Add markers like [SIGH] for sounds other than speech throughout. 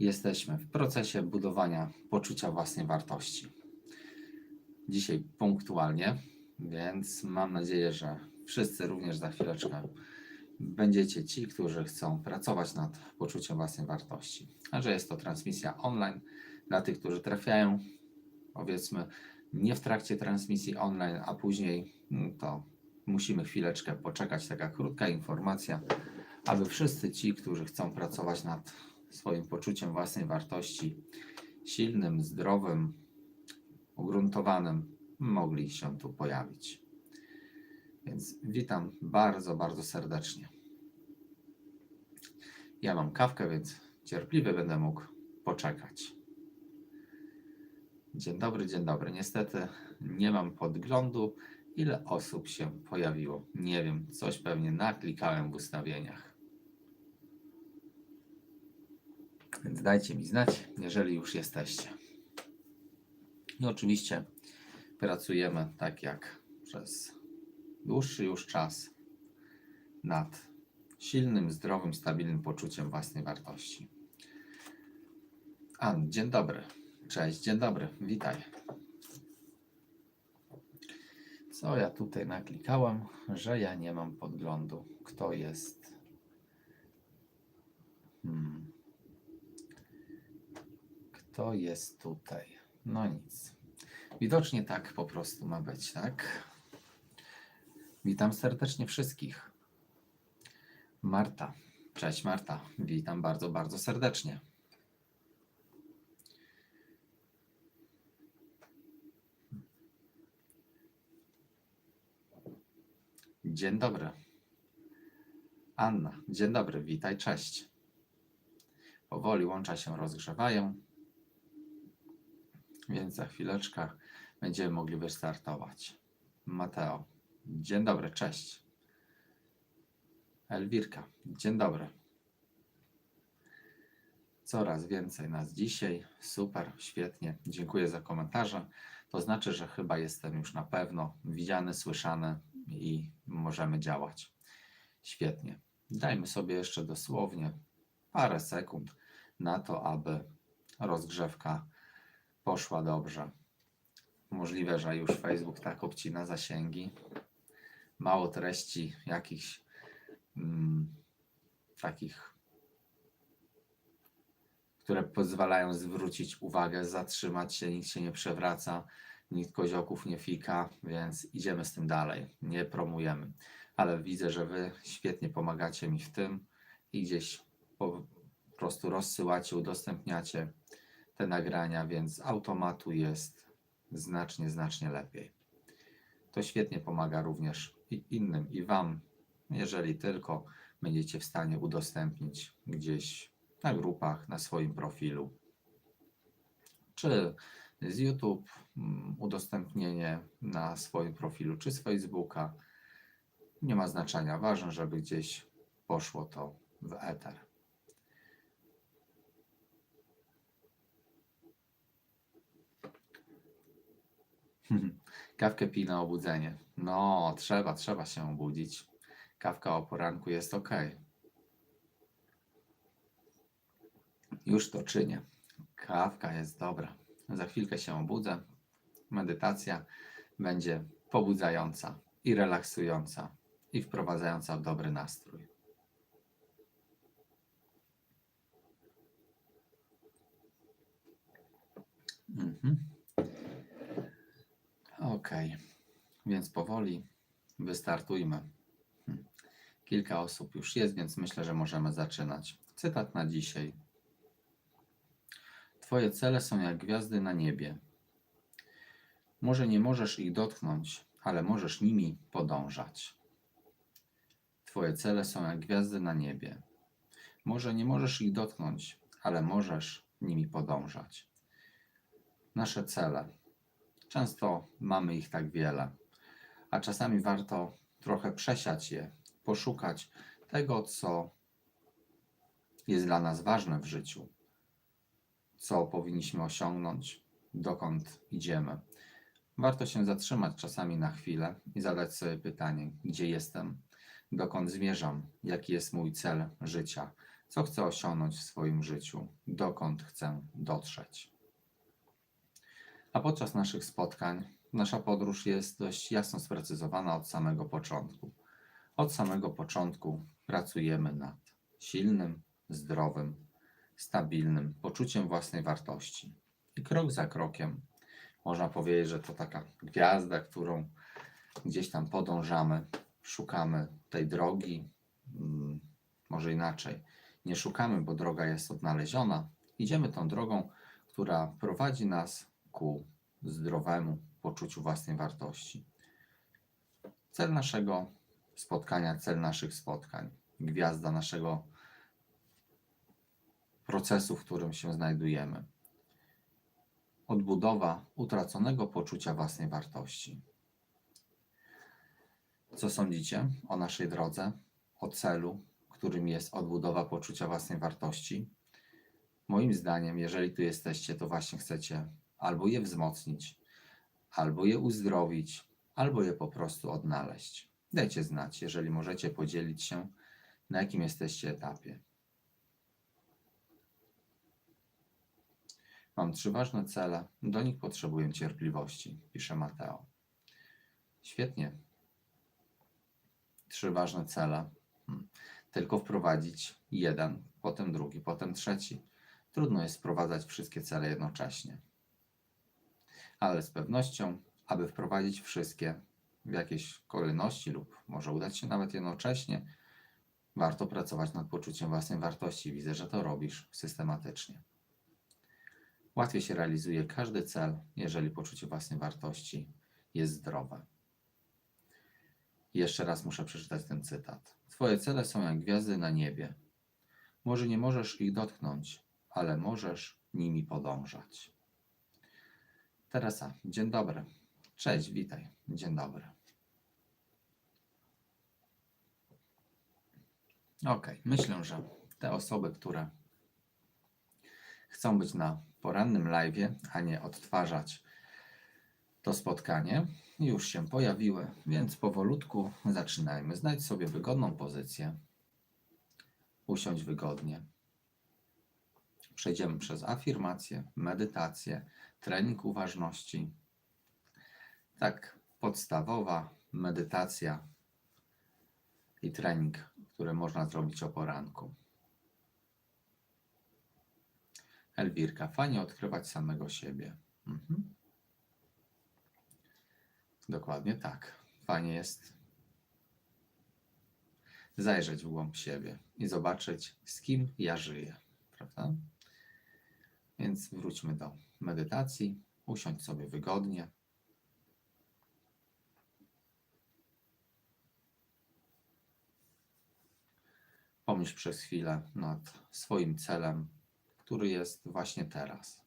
Jesteśmy w procesie budowania poczucia własnej wartości. Dzisiaj punktualnie, więc mam nadzieję, że wszyscy również za chwileczkę będziecie ci, którzy chcą pracować nad poczuciem własnej wartości. A że jest to transmisja online dla tych, którzy trafiają, powiedzmy, nie w trakcie transmisji online, a później, mm, to musimy chwileczkę poczekać. Taka krótka informacja, aby wszyscy ci, którzy chcą pracować nad swoim poczuciem własnej wartości, silnym, zdrowym, ugruntowanym, mogli się tu pojawić. Więc witam bardzo, bardzo serdecznie. Ja mam kawkę, więc cierpliwie będę mógł poczekać. Dzień dobry, dzień dobry. Niestety nie mam podglądu, ile osób się pojawiło. Nie wiem, coś pewnie naklikałem w ustawieniach. Więc dajcie mi znać, jeżeli już jesteście. I oczywiście pracujemy tak jak przez dłuższy już czas nad silnym, zdrowym, stabilnym poczuciem własnej wartości. An, dzień dobry. Cześć, dzień dobry, witaj. Co ja tutaj naklikałem, że ja nie mam podglądu, kto jest. Hmm. Kto jest tutaj? No nic. Widocznie tak po prostu ma być, tak? Witam serdecznie wszystkich. Marta. Cześć Marta. Witam bardzo, bardzo serdecznie. Dzień dobry. Anna. Dzień dobry. Witaj, cześć. Powoli łącza się rozgrzewają, więc za chwileczkę będziemy mogli wystartować. Mateo. Dzień dobry, cześć. Elwirka, dzień dobry. Coraz więcej nas dzisiaj. Super, świetnie. Dziękuję za komentarze. To znaczy, że chyba jestem już na pewno widziany, słyszany i możemy działać. Świetnie. Dajmy sobie jeszcze dosłownie parę sekund na to, aby rozgrzewka poszła dobrze. Możliwe, że już Facebook tak obcina zasięgi. Mało treści jakichś mm, takich, które pozwalają zwrócić uwagę, zatrzymać się, nikt się nie przewraca, nikt koziołków nie fika, więc idziemy z tym dalej, nie promujemy. Ale widzę, że Wy świetnie pomagacie mi w tym i gdzieś po prostu rozsyłacie, udostępniacie te nagrania, więc z automatu jest znacznie, znacznie lepiej. To świetnie pomaga również i innym, i Wam, jeżeli tylko będziecie w stanie udostępnić gdzieś na grupach, na swoim profilu, czy z YouTube, mm, udostępnienie na swoim profilu, czy z Facebooka. Nie ma znaczenia. Ważne, żeby gdzieś poszło to w eter. [LAUGHS] Kawkę pij na obudzenie. No, trzeba, trzeba się obudzić. Kawka o poranku jest ok. Już to czynię. Kawka jest dobra. Za chwilkę się obudzę. Medytacja będzie pobudzająca i relaksująca i wprowadzająca w dobry nastrój. Mhm. Ok, więc powoli wystartujmy. Hmm. Kilka osób już jest, więc myślę, że możemy zaczynać. Cytat na dzisiaj. Twoje cele są jak gwiazdy na niebie. Może nie możesz ich dotknąć, ale możesz nimi podążać. Twoje cele są jak gwiazdy na niebie. Może nie możesz ich dotknąć, ale możesz nimi podążać. Nasze cele. Często mamy ich tak wiele, a czasami warto trochę przesiać je, poszukać tego, co jest dla nas ważne w życiu, co powinniśmy osiągnąć, dokąd idziemy. Warto się zatrzymać czasami na chwilę i zadać sobie pytanie, gdzie jestem, dokąd zmierzam, jaki jest mój cel życia, co chcę osiągnąć w swoim życiu, dokąd chcę dotrzeć. A podczas naszych spotkań nasza podróż jest dość jasno sprecyzowana od samego początku. Od samego początku pracujemy nad silnym, zdrowym, stabilnym poczuciem własnej wartości. I krok za krokiem można powiedzieć, że to taka gwiazda, którą gdzieś tam podążamy, szukamy tej drogi, mm, może inaczej. Nie szukamy, bo droga jest odnaleziona. Idziemy tą drogą, która prowadzi nas ku zdrowemu poczuciu własnej wartości. Cel naszego spotkania, cel naszych spotkań, gwiazda naszego procesu, w którym się znajdujemy. Odbudowa utraconego poczucia własnej wartości. Co sądzicie o naszej drodze, o celu, którym jest odbudowa poczucia własnej wartości? Moim zdaniem, jeżeli tu jesteście, to właśnie chcecie albo je wzmocnić, albo je uzdrowić, albo je po prostu odnaleźć. Dajcie znać, jeżeli możecie podzielić się, na jakim jesteście etapie. Mam trzy ważne cele, do nich potrzebuję cierpliwości, pisze Mateo. Świetnie. Trzy ważne cele. Hmm. Tylko wprowadzić jeden, potem drugi, potem trzeci. Trudno jest wprowadzać wszystkie cele jednocześnie. Ale z pewnością, aby wprowadzić wszystkie w jakiejś kolejności lub może udać się nawet jednocześnie, warto pracować nad poczuciem własnej wartości. Widzę, że to robisz systematycznie. Łatwiej się realizuje każdy cel, jeżeli poczucie własnej wartości jest zdrowe. Jeszcze raz muszę przeczytać ten cytat. Twoje cele są jak gwiazdy na niebie. Może nie możesz ich dotknąć, ale możesz nimi podążać. Teresa, dzień dobry. Cześć, witaj. Dzień dobry. Ok, myślę, że te osoby, które chcą być na porannym live, a nie odtwarzać to spotkanie, już się pojawiły, więc powolutku zaczynajmy. Znajdź sobie wygodną pozycję. Usiądź wygodnie. Przejdziemy przez afirmację, medytację, trening uważności. Tak, podstawowa medytacja i trening, który można zrobić o poranku. Elwirka, fajnie odkrywać samego siebie. Mhm. Dokładnie tak. Fajnie jest zajrzeć w głąb siebie i zobaczyć, z kim ja żyję. Prawda? Więc wróćmy do medytacji. Usiądź sobie wygodnie. Pomyśl przez chwilę nad swoim celem, który jest właśnie teraz,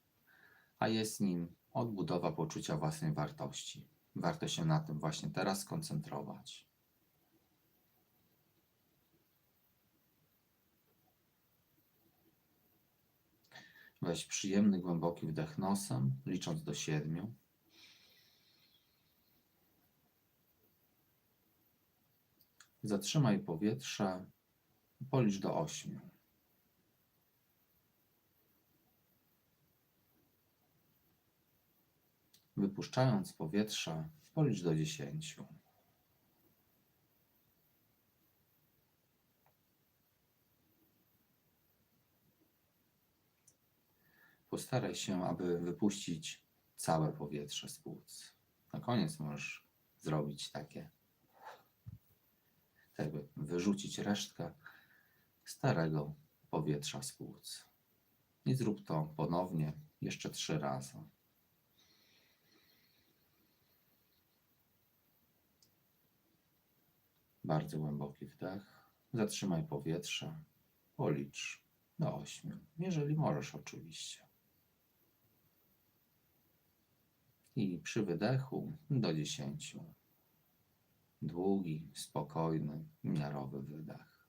a jest nim odbudowa poczucia własnej wartości. Warto się na tym właśnie teraz skoncentrować. Weź przyjemny, głęboki wdech nosem, licząc do siedmiu. Zatrzymaj powietrze policz do ośmiu. Wypuszczając powietrze, policz do dziesięciu. Postaraj się, aby wypuścić całe powietrze z płuc. Na koniec możesz zrobić takie, tak by wyrzucić resztkę starego powietrza z płuc. I zrób to ponownie jeszcze trzy razy. Bardzo głęboki wdech. Zatrzymaj powietrze. Policz do ośmiu, jeżeli możesz oczywiście. I przy wydechu do dziesięciu. Długi, spokojny, miarowy wydech.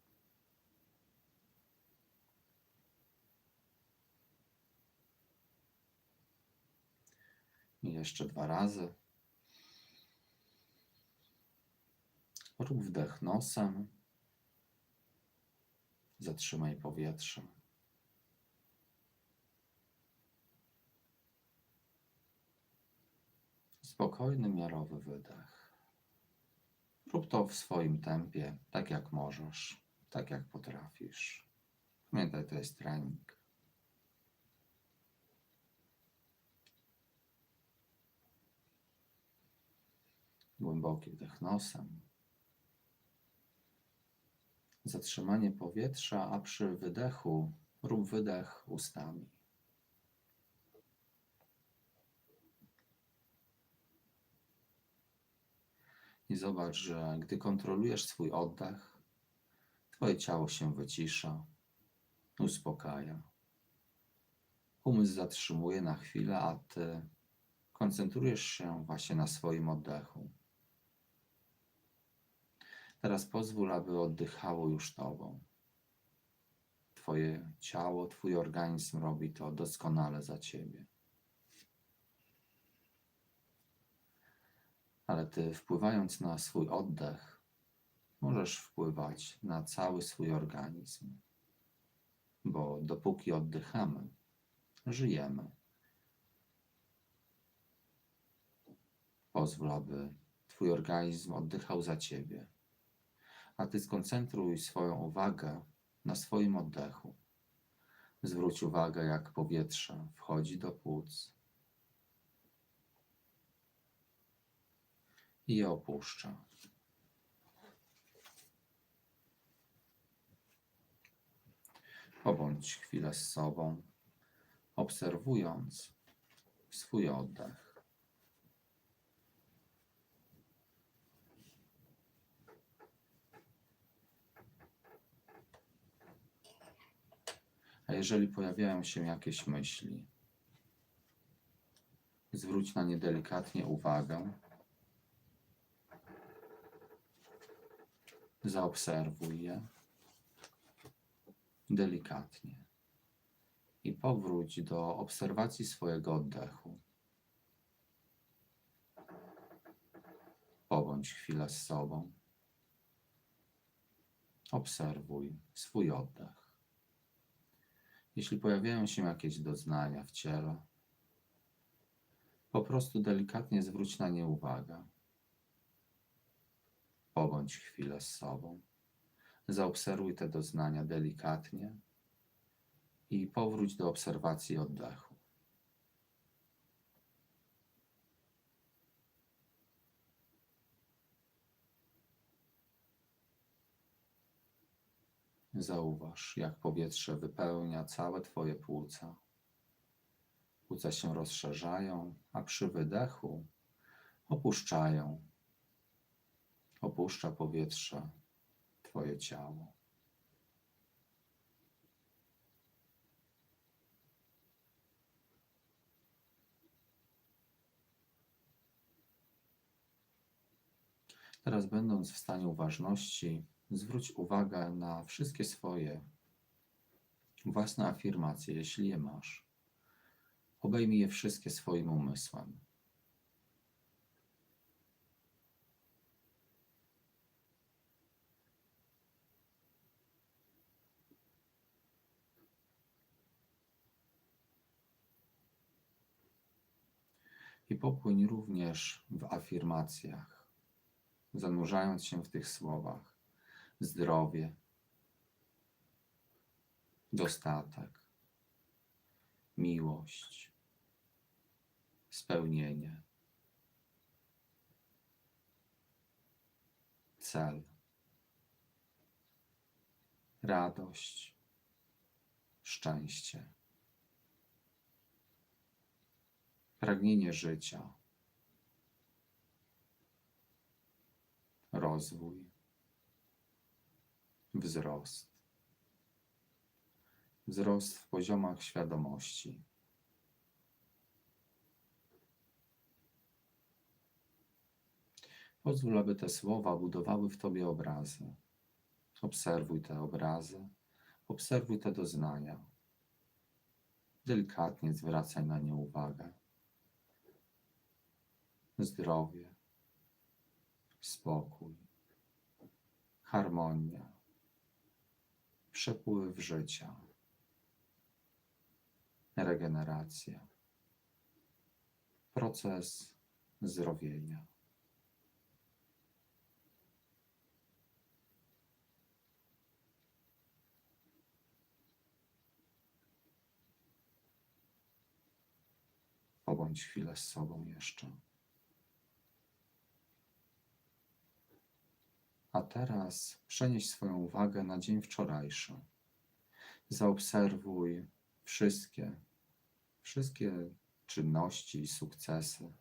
I jeszcze dwa razy. Rób wdech nosem. Zatrzymaj powietrze. Spokojny, miarowy wydech. Rób to w swoim tempie, tak jak możesz, tak jak potrafisz. Pamiętaj, to jest trening. Głęboki wdech nosem. Zatrzymanie powietrza, a przy wydechu rób wydech ustami. I zobacz, że gdy kontrolujesz swój oddech, Twoje ciało się wycisza, uspokaja. Umysł zatrzymuje na chwilę, a Ty koncentrujesz się właśnie na swoim oddechu. Teraz pozwól, aby oddychało już Tobą. Twoje ciało, Twój organizm robi to doskonale za Ciebie. Ale Ty, wpływając na swój oddech, możesz wpływać na cały swój organizm. Bo dopóki oddychamy, żyjemy. Pozwól, aby Twój organizm oddychał za Ciebie a ty skoncentruj swoją uwagę na swoim oddechu. Zwróć uwagę, jak powietrze wchodzi do płuc i je opuszcza. Pobądź chwilę z sobą, obserwując swój oddech. A jeżeli pojawiają się jakieś myśli, zwróć na nie delikatnie uwagę. Zaobserwuj je delikatnie i powróć do obserwacji swojego oddechu. Pobądź chwilę z sobą. Obserwuj swój oddech. Jeśli pojawiają się jakieś doznania w ciele, po prostu delikatnie zwróć na nie uwagę. Pobądź chwilę z sobą. Zaobserwuj te doznania delikatnie i powróć do obserwacji oddechu. Zauważ, jak powietrze wypełnia całe Twoje płuca. Płuca się rozszerzają, a przy wydechu opuszczają. Opuszcza powietrze Twoje ciało. Teraz, będąc w stanie uważności, zwróć uwagę na wszystkie swoje własne afirmacje, jeśli je masz. Obejmij je wszystkie swoim umysłem. I popłyń również w afirmacjach, zanurzając się w tych słowach. Zdrowie, dostatek, miłość, spełnienie, cel, radość, szczęście, pragnienie życia, rozwój wzrost. Wzrost w poziomach świadomości. Pozwól, aby te słowa budowały w Tobie obrazy. Obserwuj te obrazy, obserwuj te doznania. Delikatnie zwracaj na nie uwagę. Zdrowie, spokój, harmonia, przepływ życia, regeneracja, proces zdrowienia. Pobądź chwilę z sobą jeszcze. A teraz przenieś swoją uwagę na dzień wczorajszy. Zaobserwuj wszystkie, wszystkie czynności i sukcesy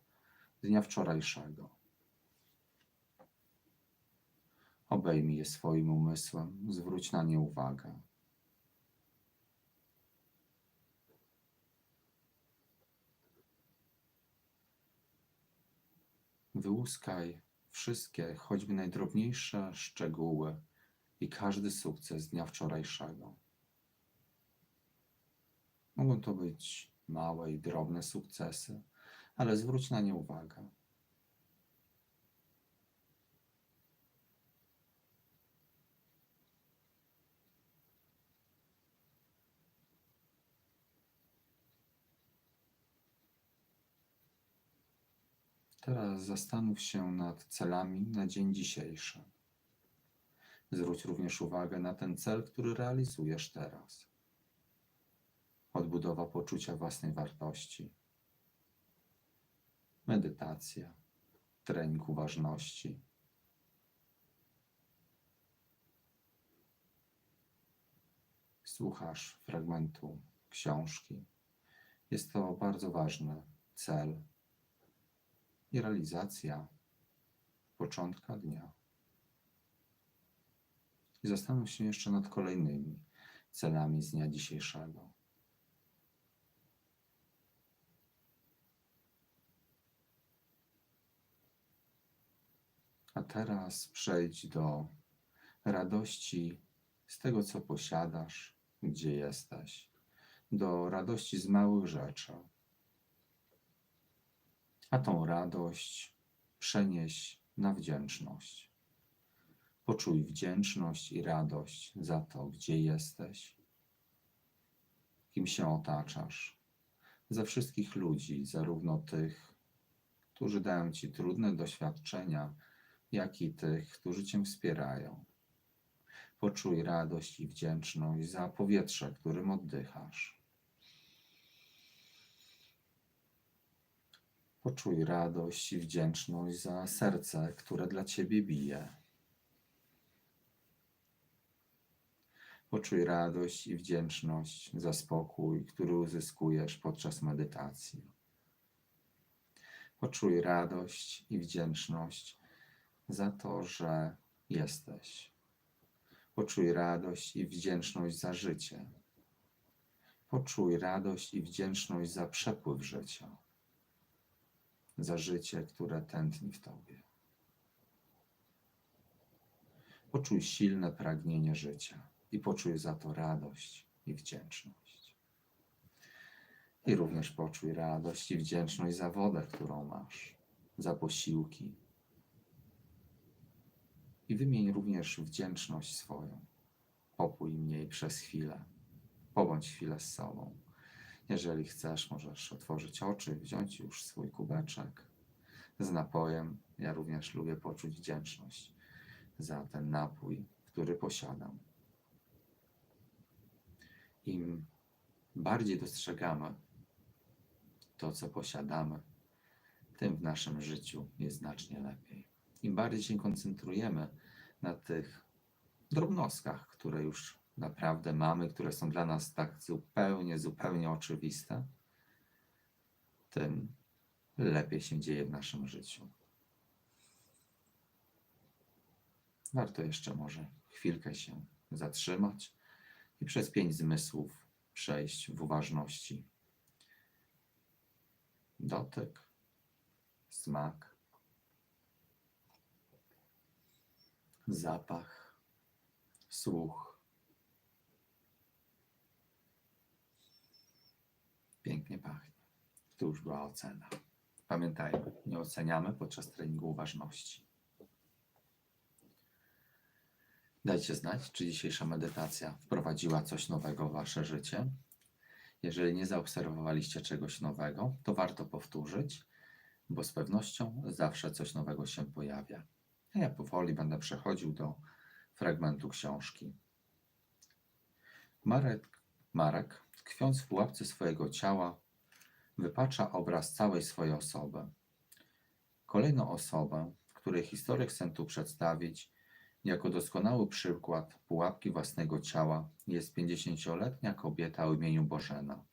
dnia wczorajszego. Obejmij je swoim umysłem, zwróć na nie uwagę. Wyłuskaj wszystkie, choćby najdrobniejsze szczegóły i każdy sukces dnia wczorajszego. Mogą to być małe i drobne sukcesy, ale zwróć na nie uwagę. Teraz zastanów się nad celami na dzień dzisiejszy. Zwróć również uwagę na ten cel, który realizujesz teraz. Odbudowa poczucia własnej wartości, medytacja, trening uważności. Słuchasz fragmentu książki. Jest to bardzo ważny cel i realizacja początka dnia. I zastanów się jeszcze nad kolejnymi celami z dnia dzisiejszego. A teraz przejdź do radości z tego, co posiadasz, gdzie jesteś, do radości z małych rzeczy. A tą radość przenieś na wdzięczność. Poczuj wdzięczność i radość za to, gdzie jesteś, kim się otaczasz, za wszystkich ludzi, zarówno tych, którzy dają ci trudne doświadczenia, jak i tych, którzy cię wspierają. Poczuj radość i wdzięczność za powietrze, którym oddychasz. Poczuj radość i wdzięczność za serce, które dla ciebie bije. Poczuj radość i wdzięczność za spokój, który uzyskujesz podczas medytacji. Poczuj radość i wdzięczność za to, że jesteś. Poczuj radość i wdzięczność za życie. Poczuj radość i wdzięczność za przepływ życia, za życie, które tętni w tobie. Poczuj silne pragnienie życia i poczuj za to radość i wdzięczność. I również poczuj radość i wdzięczność za wodę, którą masz, za posiłki, i wymień również wdzięczność swoją. Popój mniej przez chwilę. Pobądź chwilę z sobą. Jeżeli chcesz, możesz otworzyć oczy, wziąć już swój kubeczek z napojem. Ja również lubię poczuć wdzięczność za ten napój, który posiadam. Im bardziej dostrzegamy to, co posiadamy, tym w naszym życiu jest znacznie lepiej im bardziej się koncentrujemy na tych drobnostkach, które już naprawdę mamy, które są dla nas tak zupełnie, zupełnie oczywiste, tym lepiej się dzieje w naszym życiu. Warto jeszcze może chwilkę się zatrzymać i przez pięć zmysłów przejść w uważności. Dotyk, smak, zapach, słuch. Pięknie pachnie. Tu już była ocena. Pamiętajmy, nie oceniamy podczas treningu uważności. Dajcie znać, czy dzisiejsza medytacja wprowadziła coś nowego w Wasze życie. Jeżeli nie zaobserwowaliście czegoś nowego, to warto powtórzyć, bo z pewnością zawsze coś nowego się pojawia. A ja powoli będę przechodził do fragmentu książki. Marek, Marek, tkwiąc w pułapce swojego ciała, wypacza obraz całej swojej osoby. Kolejną osobę, której historię chcę tu przedstawić, jako doskonały przykład pułapki własnego ciała jest 50-letnia kobieta o imieniu Bożena.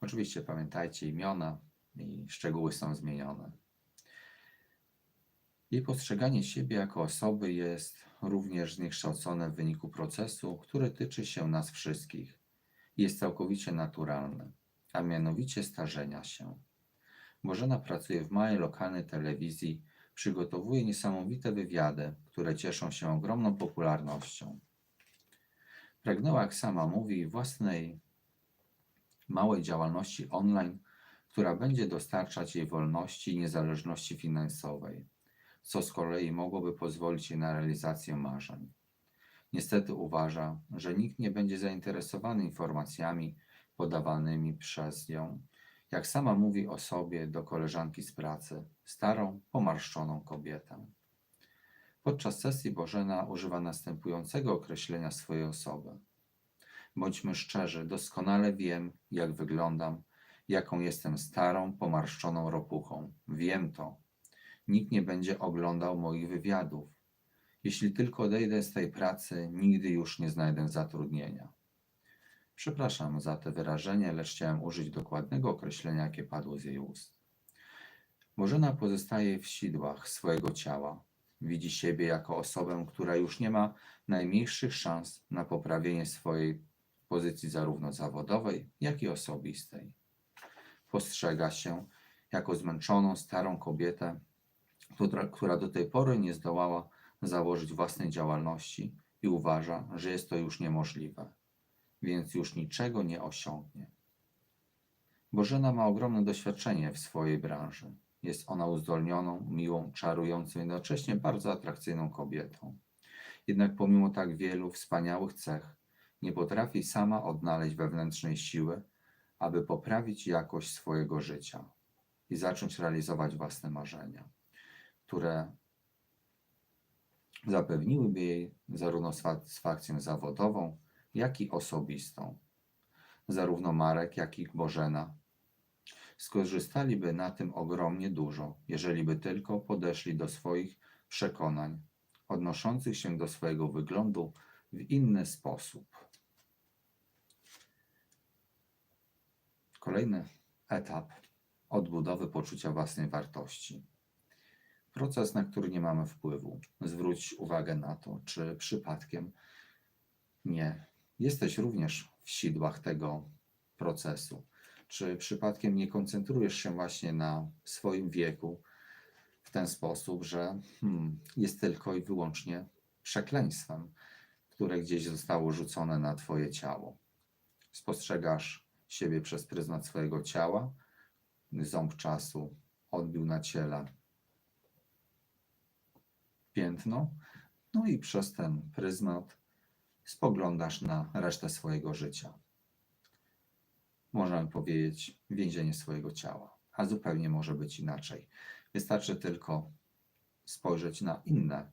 Oczywiście pamiętajcie imiona i szczegóły są zmienione. Jej postrzeganie siebie jako osoby jest również zniekształcone w wyniku procesu, który tyczy się nas wszystkich jest całkowicie naturalny, a mianowicie starzenia się. Bożena pracuje w małej lokalnej telewizji, przygotowuje niesamowite wywiady, które cieszą się ogromną popularnością. Pragnęła, jak sama mówi, własnej małej działalności online, która będzie dostarczać jej wolności i niezależności finansowej, co z kolei mogłoby pozwolić jej na realizację marzeń. Niestety uważa, że nikt nie będzie zainteresowany informacjami podawanymi przez nią, jak sama mówi o sobie do koleżanki z pracy, starą, pomarszczoną kobietę. Podczas sesji Bożena używa następującego określenia swojej osoby. Bądźmy szczerzy, doskonale wiem, jak wyglądam, jaką jestem starą, pomarszczoną ropuchą. Wiem to. Nikt nie będzie oglądał moich wywiadów. Jeśli tylko odejdę z tej pracy, nigdy już nie znajdę zatrudnienia. Przepraszam za te wyrażenie, lecz chciałem użyć dokładnego określenia, jakie padło z jej ust. Bożena pozostaje w sidłach swojego ciała. Widzi siebie jako osobę, która już nie ma najmniejszych szans na poprawienie swojej pozycji zarówno zawodowej, jak i osobistej. Postrzega się jako zmęczoną, starą kobietę, która, do tej pory nie zdołała założyć własnej działalności i uważa, że jest to już niemożliwe więc już niczego nie osiągnie. Bożena ma ogromne doświadczenie w swojej branży. Jest ona uzdolnioną, miłą, czarującą, jednocześnie bardzo atrakcyjną kobietą. Jednak pomimo tak wielu wspaniałych cech, nie potrafi sama odnaleźć wewnętrznej siły, aby poprawić jakość swojego życia i zacząć realizować własne marzenia, które zapewniłyby jej zarówno satysfakcję zawodową, jak i osobistą. Zarówno Marek, jak i Bożena skorzystaliby na tym ogromnie dużo, jeżeli by tylko podeszli do swoich przekonań odnoszących się do swojego wyglądu w inny sposób. Kolejny etap odbudowy poczucia własnej wartości. Proces, na który nie mamy wpływu. Zwróć uwagę na to, czy przypadkiem nie jesteś również w sidłach tego procesu. Czy przypadkiem nie koncentrujesz się właśnie na swoim wieku w ten sposób, że hmm, jest tylko i wyłącznie przekleństwem, które gdzieś zostało rzucone na Twoje ciało? Spostrzegasz siebie przez pryzmat swojego ciała, ząb czasu odbił na ciele piętno, no i przez ten pryzmat spoglądasz na resztę swojego życia. Możemy powiedzieć więzienie swojego ciała, a zupełnie może być inaczej. Wystarczy tylko spojrzeć na inne,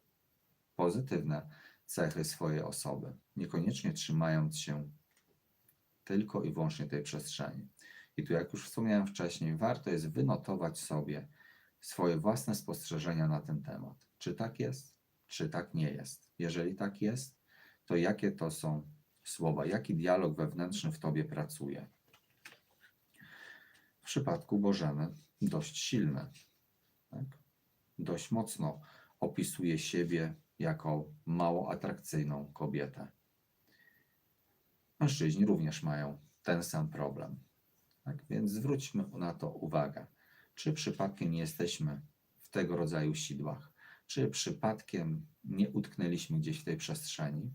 pozytywne cechy swojej osoby, niekoniecznie trzymając się tylko i wyłącznie tej przestrzeni. I tu, jak już wspomniałem wcześniej, warto jest wynotować sobie swoje własne spostrzeżenia na ten temat. Czy tak jest, czy tak nie jest. Jeżeli tak jest, to jakie to są słowa, jaki dialog wewnętrzny w tobie pracuje. W przypadku Bożeny dość silny, tak? dość mocno opisuje siebie jako mało atrakcyjną kobietę. Mężczyźni również mają ten sam problem. Tak? Więc zwróćmy na to uwagę. Czy przypadkiem nie jesteśmy w tego rodzaju sidłach? Czy przypadkiem nie utknęliśmy gdzieś w tej przestrzeni?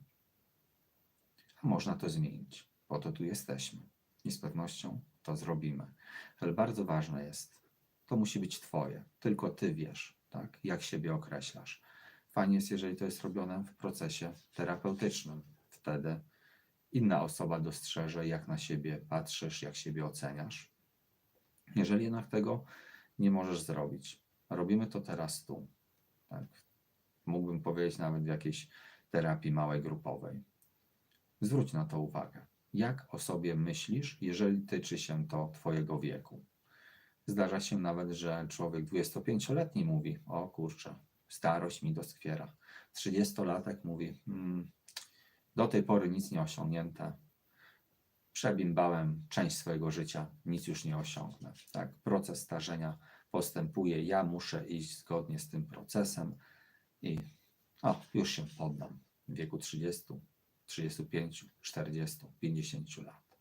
można to zmienić. Po to tu jesteśmy. I z pewnością to zrobimy. Ale bardzo ważne jest, to musi być Twoje. Tylko Ty wiesz, tak? jak siebie określasz. Fajnie jest, jeżeli to jest robione w procesie terapeutycznym. Wtedy inna osoba dostrzeże, jak na siebie patrzysz, jak siebie oceniasz. Jeżeli jednak tego nie możesz zrobić, robimy to teraz tu. Tak? Mógłbym powiedzieć nawet w jakiejś terapii małej grupowej. Zwróć na to uwagę. Jak o sobie myślisz, jeżeli tyczy się to Twojego wieku? Zdarza się nawet, że człowiek 25-letni mówi: O kurczę, starość mi doskwiera. 30-latek mówi: mm, Do tej pory nic nie osiągnięte. Przebimbałem część swojego życia, nic już nie osiągnę. Tak, proces starzenia postępuje. Ja muszę iść zgodnie z tym procesem i o, już się poddam w wieku 30, 35, 40, 50 lat.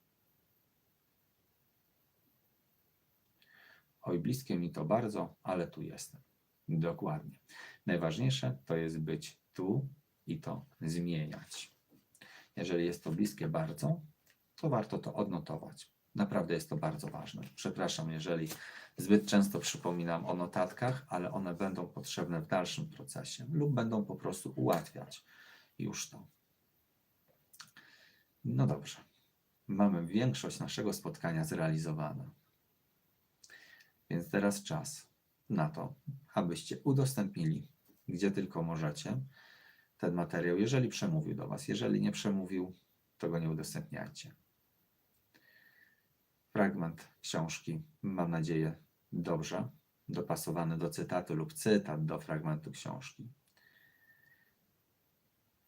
Oj, bliskie mi to bardzo, ale tu jestem. Dokładnie. Najważniejsze to jest być tu i to zmieniać. Jeżeli jest to bliskie bardzo, to warto to odnotować. Naprawdę jest to bardzo ważne. Przepraszam, jeżeli zbyt często przypominam o notatkach, ale one będą potrzebne w dalszym procesie lub będą po prostu ułatwiać już to. No dobrze. Mamy większość naszego spotkania zrealizowane. Więc teraz czas na to, abyście udostępnili, gdzie tylko możecie, ten materiał, jeżeli przemówił do Was. Jeżeli nie przemówił, to go nie udostępniajcie. Fragment książki, mam nadzieję, dobrze dopasowany do cytatu lub cytat do fragmentu książki.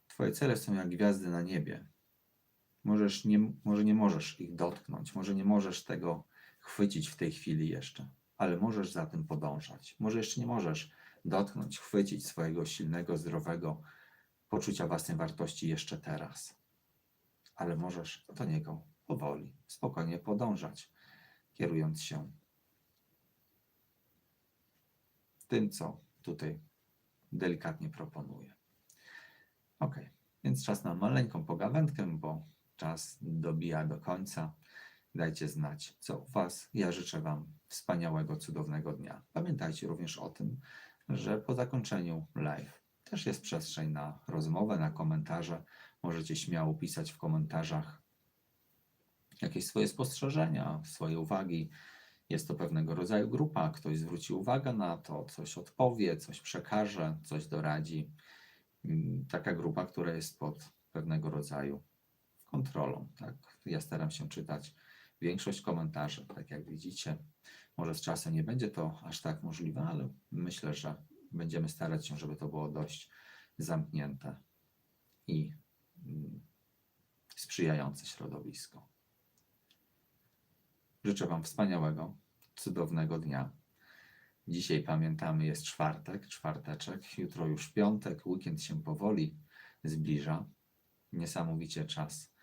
Twoje cele są jak gwiazdy na niebie. Możesz nie, może nie możesz ich dotknąć, może nie możesz tego chwycić w tej chwili jeszcze, ale możesz za tym podążać. Może jeszcze nie możesz dotknąć, chwycić swojego silnego, zdrowego poczucia własnej wartości jeszcze teraz, ale możesz do niego powoli, spokojnie podążać, kierując się tym, co tutaj delikatnie proponuję. Ok, więc czas na maleńką pogawędkę, bo czas dobija do końca. Dajcie znać, co u Was. Ja życzę Wam wspaniałego, cudownego dnia. Pamiętajcie również o tym, że po zakończeniu live też jest przestrzeń na rozmowę, na komentarze. Możecie śmiało pisać w komentarzach jakieś swoje spostrzeżenia, swoje uwagi. Jest to pewnego rodzaju grupa. Ktoś zwróci uwagę na to, coś odpowie, coś przekaże, coś doradzi. Mm, Taka grupa, która jest pod pewnego rodzaju kontrolą. Tak? Ja staram się czytać większość komentarzy, tak jak widzicie. Może z czasem nie będzie to aż tak możliwe, ale myślę, że będziemy starać się, żeby to było dość zamknięte i mm, sprzyjające środowisko. Życzę Wam wspaniałego, cudownego dnia. Dzisiaj pamiętamy, jest czwartek, czwarteczek, jutro już piątek, weekend się powoli zbliża. Niesamowicie czas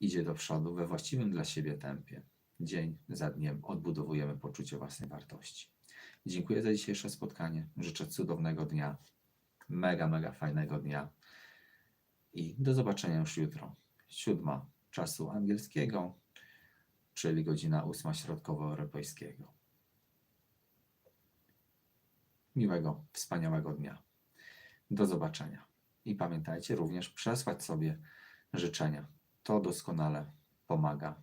idzie do przodu we właściwym dla siebie tempie. Dzień za dniem odbudowujemy poczucie własnej wartości. Dziękuję za dzisiejsze spotkanie. Życzę cudownego dnia, mega, mega fajnego dnia i do zobaczenia już jutro. Siódma czasu angielskiego, czyli godzina ósma środkowoeuropejskiego. Miłego, wspaniałego dnia. Do zobaczenia. I pamiętajcie również przesłać sobie życzenia. To doskonale pomaga.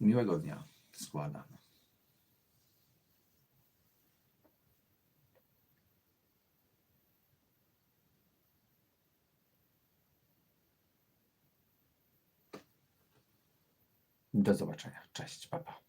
Miłego dnia składam. Do zobaczenia. Cześć, papa.